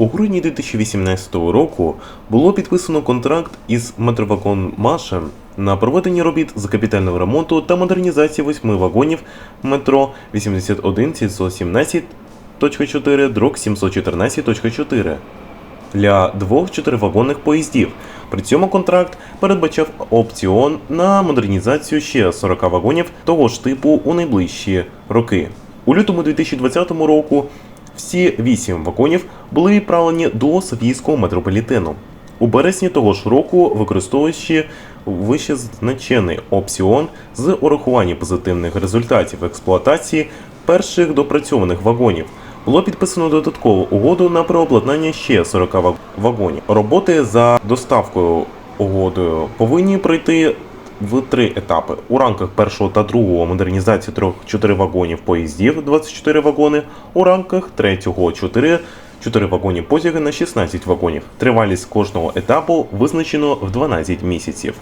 У грудні 2018 року було підписано контракт із Метровагон Машем на проведення робіт з капітального ремонту та модернізації восьми вагонів метро 81 717.4 дрок 714.4 для двох чотиривагонних поїздів. При цьому контракт передбачав опціон на модернізацію ще 40 вагонів того ж типу у найближчі роки. У лютому 2020 року всі 8 вагонів були відправлені до Софійського метрополітену. У березні того ж року, використовуючи вищезначений опціон з урахуванням позитивних результатів експлуатації перших допрацьованих вагонів, було підписано додаткову угоду на переобладнання ще 40 ва- вагонів. Роботи за доставкою угодою повинні пройти в три етапи. У рамках першого та другого модернізації трьох 4 вагонів поїздів 24 вагони, у рамках третього 4 4 вагонів потяги на 16 вагонів. Тривалість кожного етапу визначено в 12 місяців.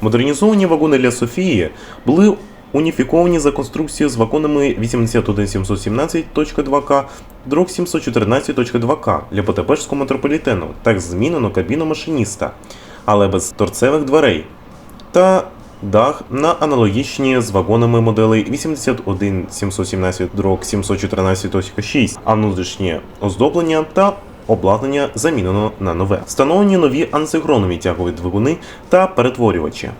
Модернізовані вагони для Софії були уніфіковані за конструкцією з вагонами 81717.2К, дрог 714.2К для Потебежського метрополітену. Так змінено кабіну машиніста, але без торцевих дверей та дах на аналогічні з вагонами моделей 81717 дрог 714.6, а внутрішнє оздоблення та обладнання замінено на нове. Встановлені нові ансихронові тягові двигуни та перетворювачі.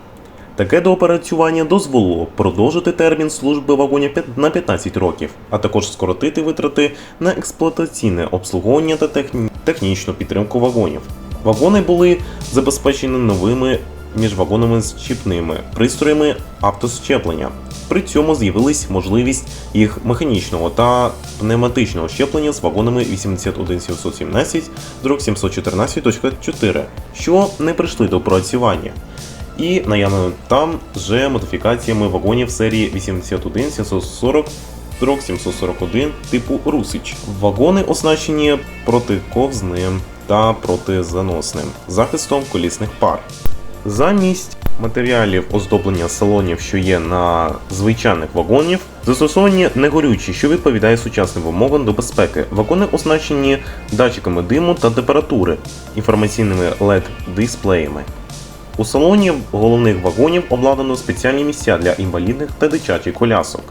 Таке доопрацювання дозволило продовжити термін служби вагонів на 15 років, а також скоротити витрати на експлуатаційне обслуговування та техні- технічну підтримку вагонів. Вагони були забезпечені новими міжвагонними щіпними пристроями автощеплення. При цьому з'явилась можливість їх механічного та пневматичного щеплення з вагонами 81717 дрок 714.4, що не прийшли до опрацювання і наявними там же модифікаціями вагонів серії 81 740 дрок 741 типу Русич. Вагони оснащені протиковзним та протизаносним захистом колісних пар. Замість матеріалів оздоблення салонів, що є на звичайних вагонів, застосовані негорючі, що відповідає сучасним вимогам до безпеки. Вагони оснащені датчиками диму та температури, інформаційними LED-дисплеями. У салоні головних вагонів обладнано спеціальні місця для інвалідних та дитячих колясок.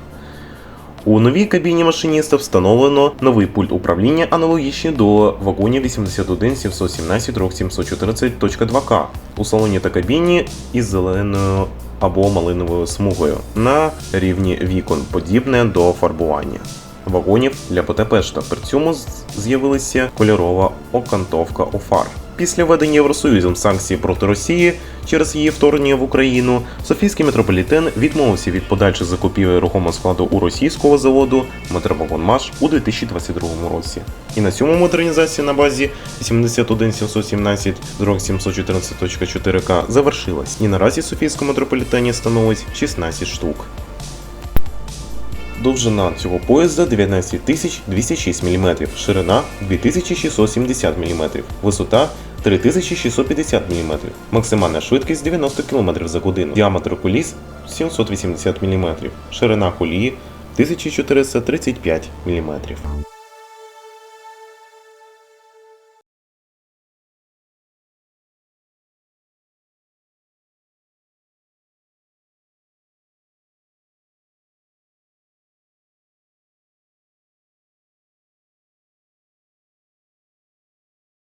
У новій кабіні машиніста встановлено новий пульт управління, аналогічний до вагонів 81 717 714.2К. У салоні та кабіні із зеленою або малиновою смугою на рівні вікон, подібне до фарбування вагонів для Потепешта. При цьому з'явилася кольорова окантовка у фар. Після введення Євросоюзом санкцій проти Росії через її вторгнення в Україну, Софійський метрополітен відмовився від подальших закупівель рухомого складу у російського заводу Метровагонмаш у 2022 році. І на цьому модернізація на базі 81 717 714.4К завершилась. І наразі Софійському метрополітені становить 16 штук. Довжина цього поїзда 19 206 мм, ширина 2670 мм, висота 3650 мм, максимальна швидкість 90 км за годину, діаметр коліс 780 мм, ширина колії 1435 мм.